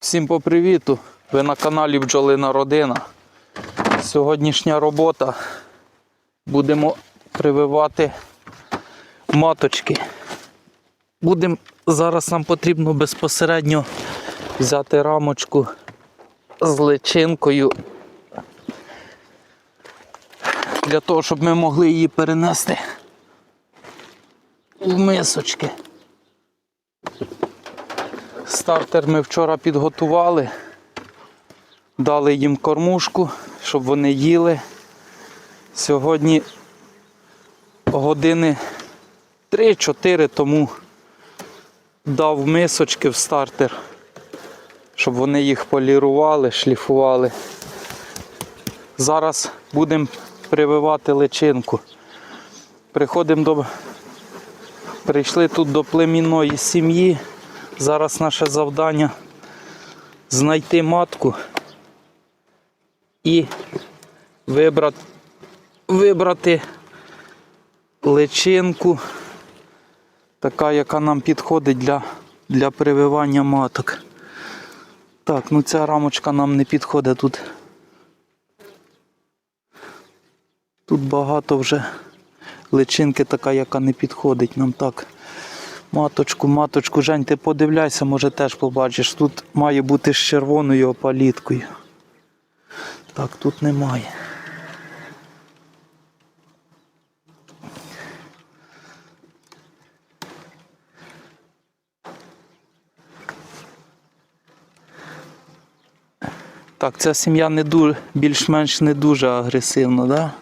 Всім по привіту! Ви на каналі Бджолина Родина. Сьогоднішня робота. Будемо прививати маточки. Будемо зараз нам потрібно безпосередньо взяти рамочку з личинкою. Для того, щоб ми могли її перенести в мисочки. Стартер ми вчора підготували, дали їм кормушку, щоб вони їли. Сьогодні години 3-4 тому дав мисочки в стартер, щоб вони їх полірували, шліфували. Зараз будемо прививати личинку. Приходимо до. Прийшли тут до племінної сім'ї. Зараз наше завдання знайти матку і вибрати, вибрати личинку, така, яка нам підходить для, для прививання маток. Так, ну ця рамочка нам не підходить тут. Тут багато вже личинки така, яка не підходить нам так. Маточку, маточку, Жень, ти подивляйся, може теж побачиш. Тут має бути з червоною опаліткою. Так, тут немає. Так, ця сім'я не дуже, більш-менш не дуже агресивна? Да?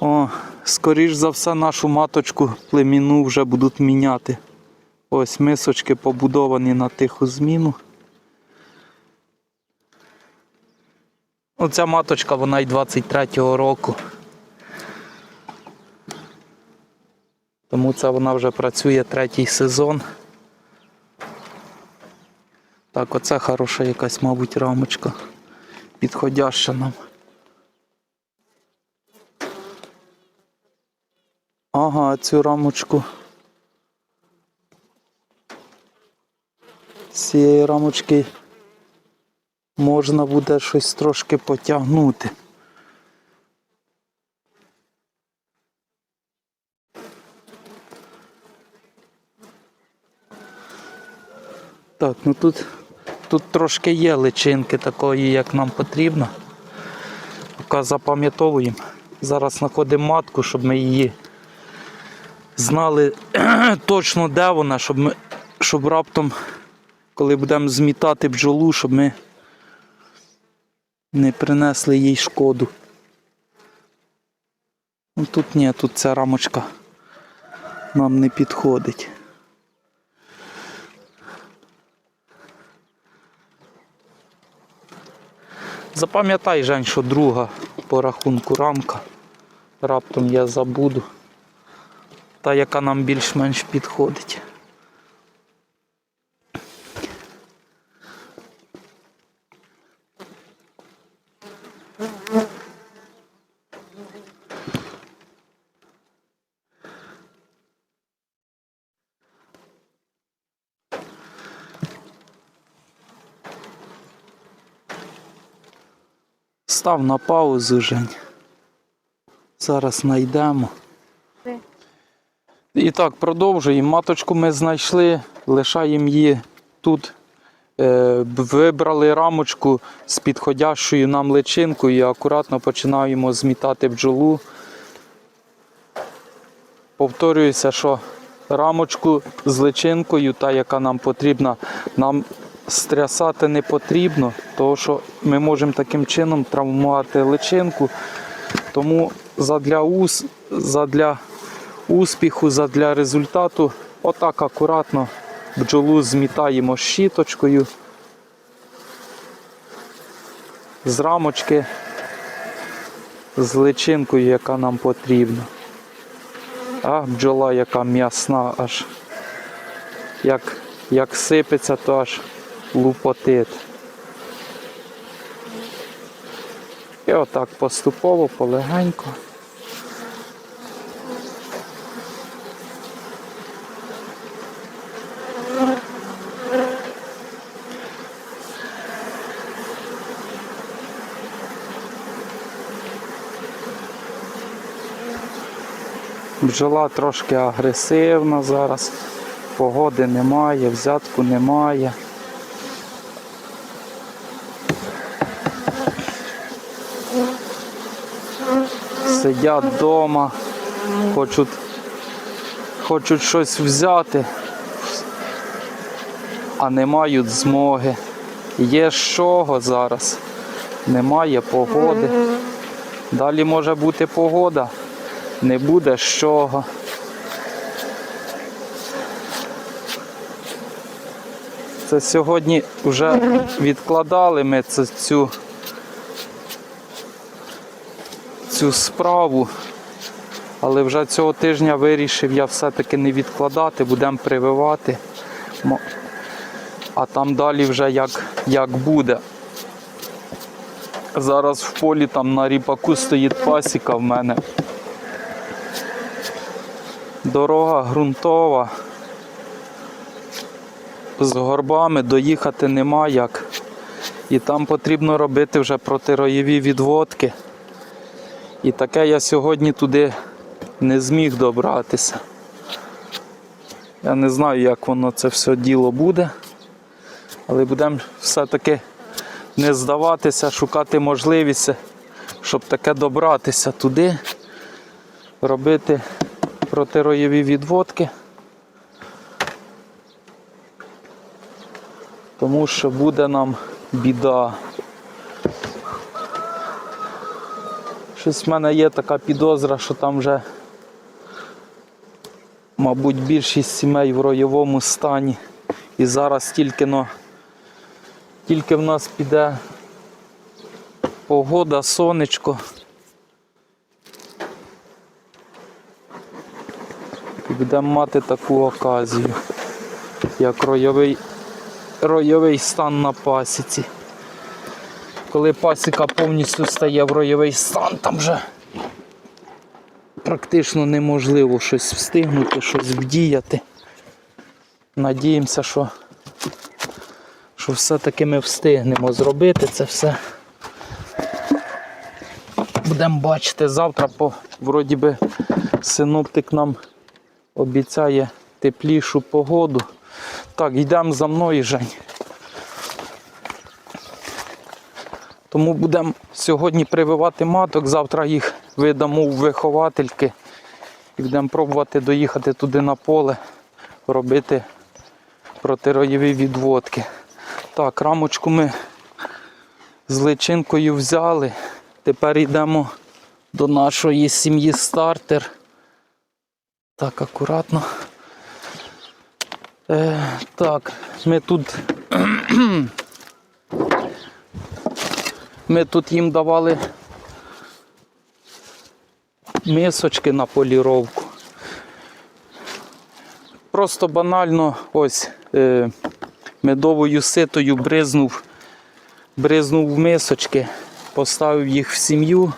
О, скоріш за все, нашу маточку племіну вже будуть міняти. Ось мисочки побудовані на тиху зміну. Оця маточка, вона й 23-го року. Тому це вона вже працює третій сезон. Так, оце хороша якась, мабуть, рамочка. Підходяща нам. Ага, цю рамочку. З цієї рамочки можна буде щось трошки потягнути. Так, ну тут, тут трошки є личинки такої, як нам потрібно. Поки запам'ятовуємо. Зараз знаходимо матку, щоб ми її знали точно де вона, щоб ми, щоб раптом, коли будемо змітати бджолу, щоб ми не принесли їй шкоду. Ну, тут ні, тут ця рамочка нам не підходить. Запам'ятай, Жень, що друга по рахунку рамка. Раптом я забуду та, яка нам більш-менш підходить. Став на паузу, Жень. Зараз знайдемо. Так, продовжуємо. Маточку ми знайшли, лишаємо її тут. Е, Вибрали рамочку з підходящою нам личинкою і акуратно починаємо змітати бджолу. Повторююся, що рамочку з личинкою, та, яка нам потрібна, нам стрясати не потрібно, тому що ми можемо таким чином травмувати личинку. Тому задля ус, задля успіху, задля результату. Отак акуратно бджолу змітаємо щіточкою з рамочки з личинкою, яка нам потрібна. А бджола, яка м'ясна, аж як, як сипеться, то аж лупотить. І отак поступово, полегенько. Бджола трошки агресивна зараз. Погоди немає, взятку немає. Сидять вдома, хочуть, хочуть щось взяти, а не мають змоги. Є з чого зараз. Немає погоди. Далі може бути погода, не буде з чого. Це сьогодні вже відкладали ми це, цю, цю справу, але вже цього тижня вирішив я все-таки не відкладати, будемо прививати. А там далі вже як, як буде. Зараз в полі там на ріпаку стоїть пасіка в мене. Дорога ґрунтова. З горбами доїхати нема як. І там потрібно робити вже протироєві відводки. І таке я сьогодні туди не зміг добратися. Я не знаю, як воно це все діло буде. Але будемо все-таки не здаватися, шукати можливість, щоб таке добратися туди, робити протироєві відводки. Тому що буде нам біда. Щось в мене є така підозра, що там вже, мабуть, більшість сімей в роєвому стані. І зараз тільки но тільки в нас піде погода, сонечко. І будемо мати таку оказію, як ройовий, ройовий стан на пасіці. Коли пасіка повністю стає в ройовий стан, там вже практично неможливо щось встигнути, щось вдіяти. Надіємося, що що все-таки ми встигнемо зробити це все. Будемо бачити завтра, по, вроді би синоптик нам обіцяє теплішу погоду. Так, йдемо за мною, Жень. Тому будемо сьогодні прививати маток, завтра їх видамо у виховательки і будемо пробувати доїхати туди на поле, робити протироєві відводки. Так, рамочку ми з личинкою взяли. Тепер йдемо до нашої сім'ї стартер. Так, акуратно. Е, так, ми тут. Ми тут їм давали мисочки на поліровку. Просто банально ось е, медовою ситою бризнув, бризнув в мисочки, поставив їх в сім'ю,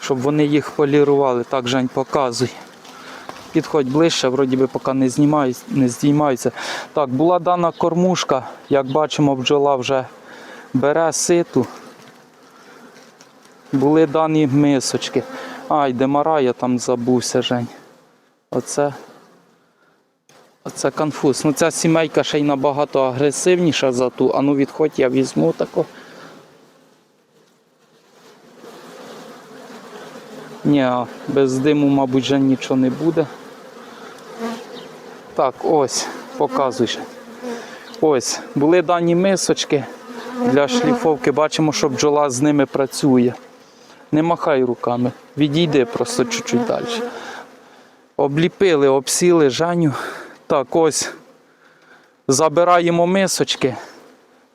щоб вони їх полірували. Так, Жень, показуй. Підходь ближче, вроді би поки не знімаються, не знімаються. Так, була дана кормушка, як бачимо, бджола вже бере ситу. Були дані мисочки. Ай, демара я там забувся, Жень. Оце. Оце конфуз. Ну ця сімейка ще й набагато агресивніша за ту. А ну відходь, я візьму тако. Ні, без диму, мабуть, вже нічого не буде. Так, ось, показуй. Ось, були дані мисочки для шліфовки. Бачимо, що бджола з ними працює. Не махай руками, відійди просто чуть-чуть далі. Обліпили, обсіли Жаню. Так, ось забираємо мисочки.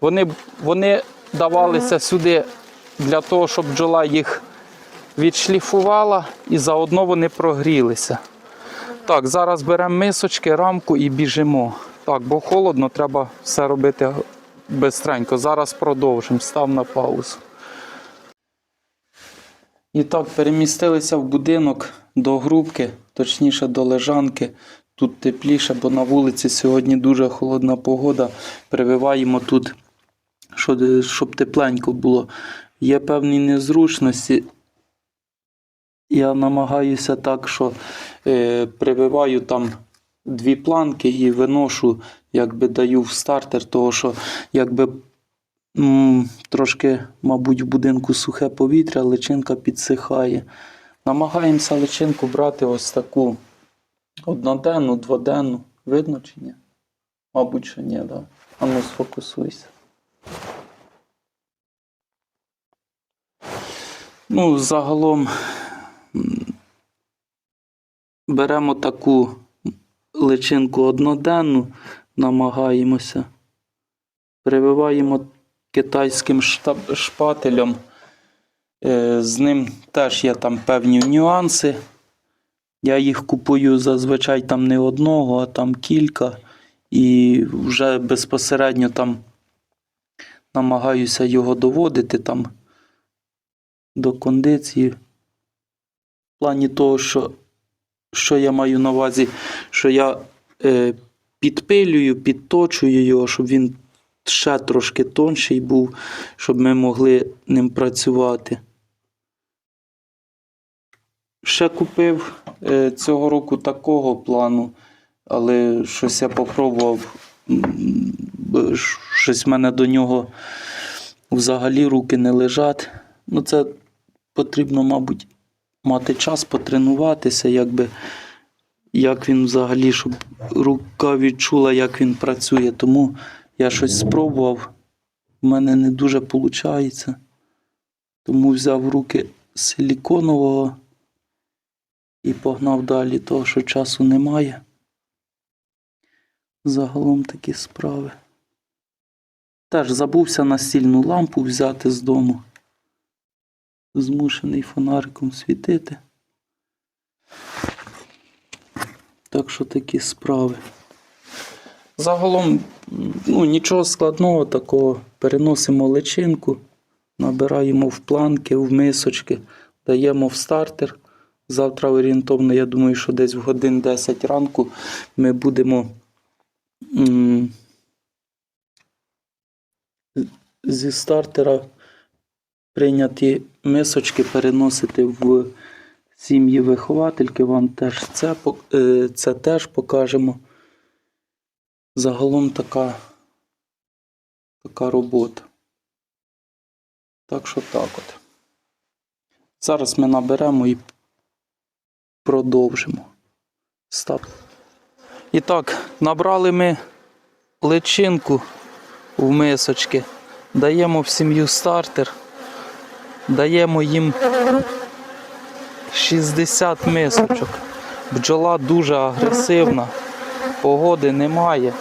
Вони, вони давалися сюди для того, щоб бджола їх відшліфувала і заодно вони прогрілися. Так, зараз беремо мисочки, рамку і біжимо. Так, бо холодно, треба все робити бистренько. Зараз продовжимо. Став на паузу. І так, перемістилися в будинок до грубки, точніше до лежанки. Тут тепліше, бо на вулиці сьогодні дуже холодна погода. Прививаємо тут, щоб тепленько було. Є певні незручності я намагаюся так, що е, прививаю там дві планки і виношу, якби даю в стартер, того що якби м, трошки, мабуть, в будинку сухе повітря, личинка підсихає. Намагаємося личинку брати ось таку одноденну, дводенну. Видно чи ні? Мабуть, що ні, да. А ну сфокусуйся. Ну, загалом беремо таку личинку одноденну, намагаємося. Прививаємо китайським шпателем. Е, З ним теж є там певні нюанси. Я їх купую зазвичай там не одного, а там кілька. І вже безпосередньо там намагаюся його доводити там до кондиції. В плані того, що, що я маю на увазі, що я е, підпилюю, підточую його, щоб він ще трошки тонший був, щоб ми могли ним працювати. Ще купив е, цього року такого плану, але щось я попробував. Щось в мене до нього взагалі руки не лежать. Ну, це потрібно, мабуть, мати час потренуватися, якби, як він взагалі, щоб рука відчула, як він працює. Тому я щось спробував. В мене не дуже виходить. Тому взяв руки силіконового і погнав далі, того, що часу немає. Загалом такі справи. Теж забувся настільну лампу взяти з дому. Змушений фонариком світити. Так що такі справи. Загалом, ну, нічого складного такого. Переносимо личинку, набираємо в планки, в мисочки, даємо в стартер. Завтра орієнтовно, я думаю, що десь в годин 10 ранку ми будемо зі стартера прийняті мисочки переносити в сім'ї виховательки. Вам теж це, е, це теж покажемо. Загалом така, така робота. Так що так от. Зараз ми наберемо і продовжимо. Став. І так, набрали ми личинку в мисочки, даємо в сім'ю стартер, даємо їм 60 мисочок. Бджола дуже агресивна, погоди немає.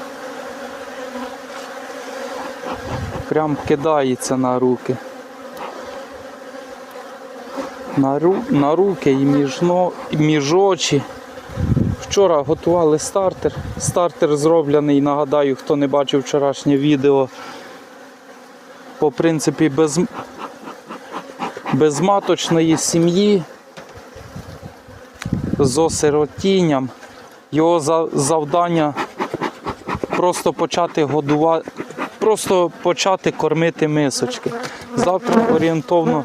Прям кидається на руки. На, ру, на руки і між, но, між очі. Вчора готували стартер. Стартер зроблений, нагадаю, хто не бачив вчорашнє відео. По принципі, без, безматочної сім'ї з осиротінням. Його завдання просто почати годувати, просто почати кормити мисочки. Завтра орієнтовно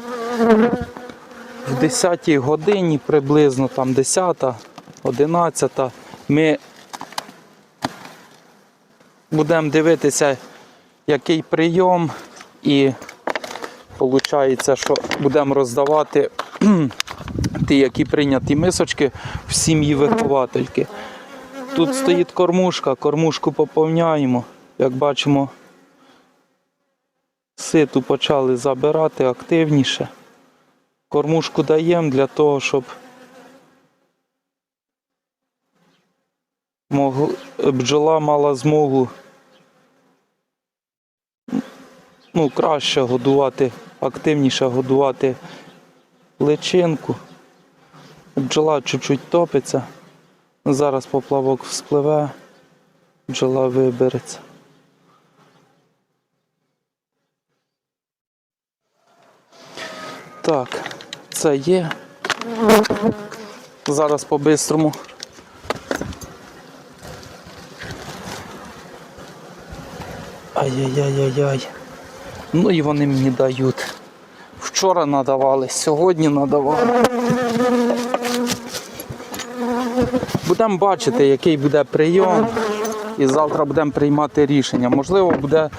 в 10-й годині, приблизно там 10-та, 11-та, ми будемо дивитися, який прийом, і виходить, що будемо роздавати ті, які прийняті мисочки в сім'ї виховательки. Тут стоїть кормушка, кормушку поповняємо. Як бачимо, ситу почали забирати активніше. Кормушку даємо для того, щоб бджола мала змогу ну, краще годувати, активніше годувати личинку. Бджола чуть-чуть топиться. Зараз поплавок вспливе, бджола вибереться. Так, це є. Зараз по-бистрому. Ай-яй-яй-яй-яй. Ну і вони мені дають. Вчора надавали, сьогодні надавали. Будемо бачити, який буде прийом. І завтра будемо приймати рішення. Можливо, буде,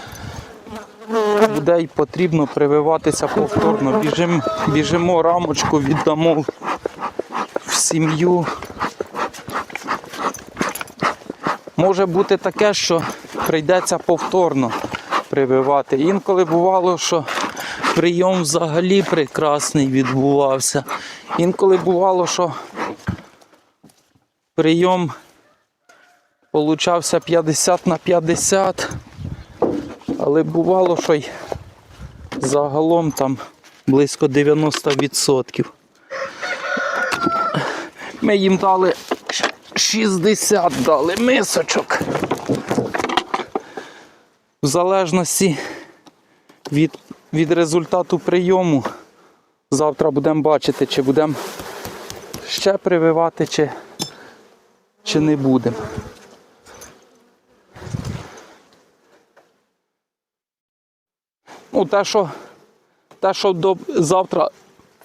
буде й потрібно прививатися повторно. Біжим, біжимо рамочку, віддамо в сім'ю. Може бути таке, що прийдеться повторно прививати. Інколи бувало, що прийом взагалі прекрасний відбувався. Інколи бувало, що прийом получався 50 на 50, але бувало, що й загалом там близько 90%. Ми їм дали 60 дали мисочок. В залежності від, від результату прийому завтра будемо бачити, чи будемо ще прививати, чи, чи не будемо. Ну, те, що, те, що до, завтра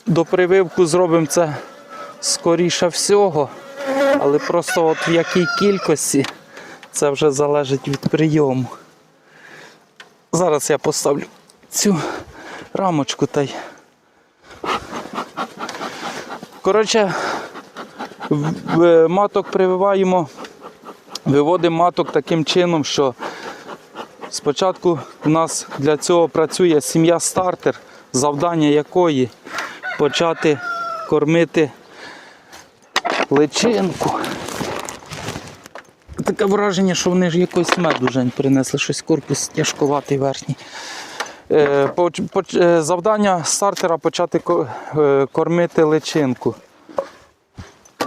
до прививку зробимо, це скоріше всього. Але просто от в якій кількості це вже залежить від прийому. Зараз я поставлю цю рамочку та й. Коротше, в- маток прививаємо, виводимо маток таким чином, що спочатку в нас для цього працює сім'я стартер, завдання якої почати кормити личинку. Таке враження, що вони ж якийсь меду Жень, принесли, щось корпус тяжковатий верхній. Е, е, Завдання стартера почати е, кормити личинку.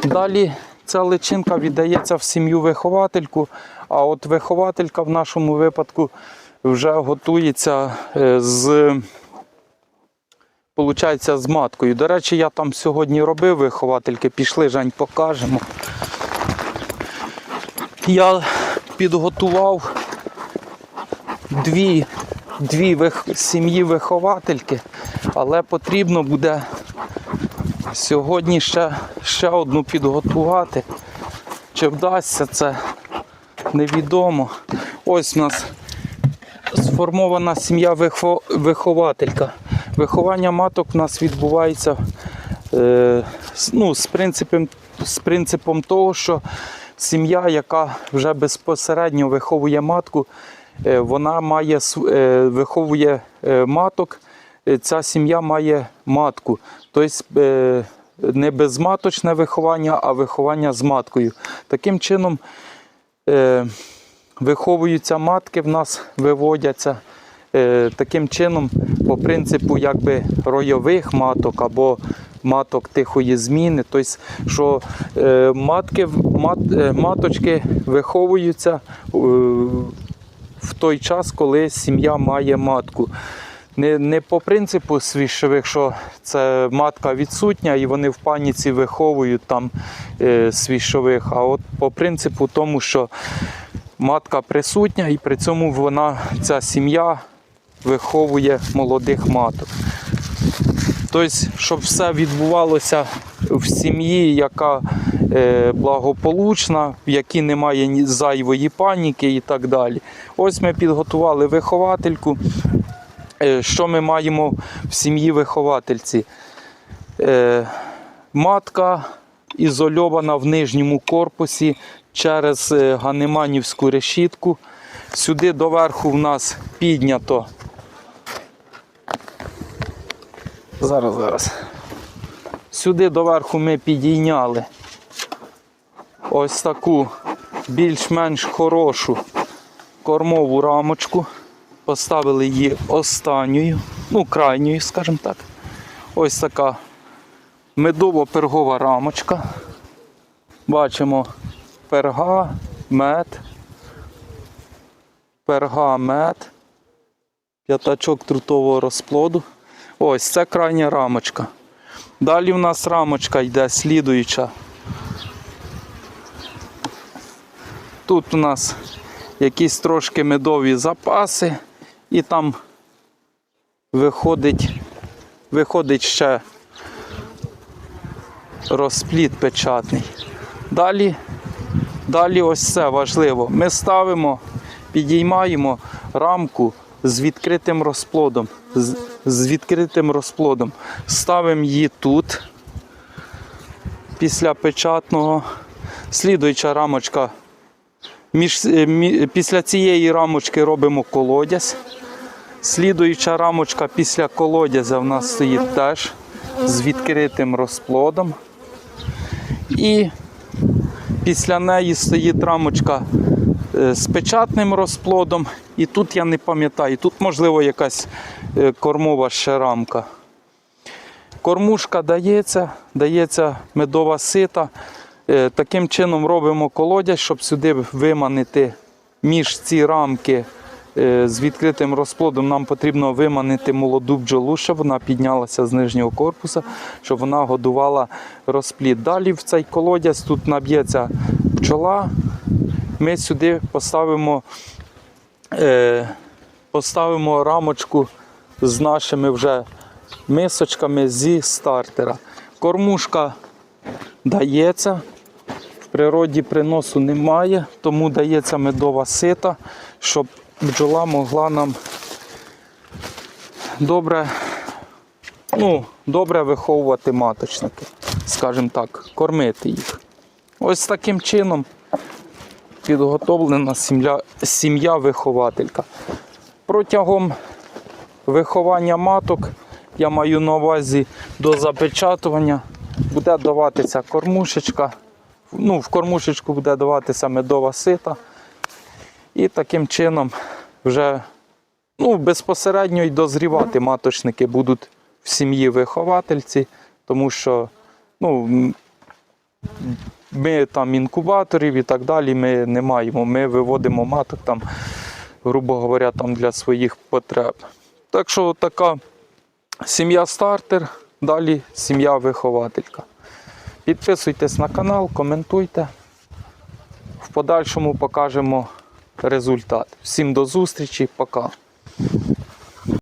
Далі ця личинка віддається в сім'ю виховательку, а от вихователька в нашому випадку вже готується з, получається, з маткою. До речі, я там сьогодні робив виховательки, пішли, Жень, покажемо. Я підготував дві, дві вих, сім'ї виховательки, але потрібно буде сьогодні ще, ще одну підготувати. Чи вдасться це невідомо. Ось у нас сформована сім'я вихователька. Виховання маток у нас відбувається е, ну, з, принципом, з принципом того, що сім'я, яка вже безпосередньо виховує матку, е, вона має е, виховує е, маток, ця сім'я має матку. Тобто не безматочне виховання, а виховання з маткою. Таким чином виховуються матки в нас, виводяться. Таким чином, по принципу якби ройових маток або маток тихої зміни. Тобто, що е, матки, мат, е, маточки виховуються е, в той час, коли сім'я має матку. Не, не по принципу свіжових, що це матка відсутня і вони в паніці виховують там е, свіжових, а от по принципу тому, що матка присутня і при цьому вона, ця сім'я виховує молодих маток. Тобто, щоб все відбувалося в сім'ї, яка е, благополучна, в якій немає зайвої паніки і так далі. Ось ми підготували виховательку. Е, що ми маємо в сім'ї виховательці? Е, матка ізольована в нижньому корпусі через ганеманівську решітку. Сюди доверху в нас піднято. Зараз, зараз. Сюди доверху ми підійняли ось таку більш-менш хорошу кормову рамочку. Поставили її останньою, ну, крайньою, скажімо так. Ось така медово-пергова рамочка. Бачимо перга, мед, перга, мед, п'ятачок трутового розплоду. Ось це крайня рамочка. Далі в нас рамочка йде слідуюча. Тут у нас якісь трошки медові запаси, і там виходить, виходить ще розпліт печатний. Далі Далі ось це важливо. Ми ставимо, підіймаємо рамку з відкритим розплодом. З, відкритим розплодом. Ставимо її тут. Після печатного. Слідуюча рамочка. Між, е, мі- після цієї рамочки робимо колодязь. Слідуюча рамочка після колодязя в нас стоїть теж з відкритим розплодом. І після неї стоїть рамочка е, з печатним розплодом. І тут я не пам'ятаю, тут можливо якась кормова ще рамка. Кормушка дається, дається медова сита. Е, Таким чином робимо колодязь, щоб сюди виманити між ці рамки е, з відкритим розплодом. Нам потрібно виманити молоду бджолу, щоб вона піднялася з нижнього корпуса, щоб вона годувала розплід. Далі в цей колодязь тут наб'ється пчола. Ми сюди поставимо, е, поставимо рамочку з нашими вже мисочками зі стартера. Кормушка дається. В природі приносу немає, тому дається медова сита, щоб бджола могла нам добре, ну, добре виховувати маточники, скажімо так, кормити їх. Ось таким чином підготовлена сім'я, сім'я-вихователька. Протягом виховання маток, я маю на увазі до запечатування, буде даватися кормушечка. Ну, в кормушечку буде даватися медова сита. І таким чином вже ну, безпосередньо й дозрівати маточники будуть в сім'ї виховательці, тому що ну, ми там інкубаторів і так далі ми не маємо. Ми виводимо маток там, грубо говоря, там для своїх потреб. Так що така сім'я стартер, далі сім'я вихователька. Підписуйтесь на канал, коментуйте. В подальшому покажемо результат. Всім до зустрічі, пока.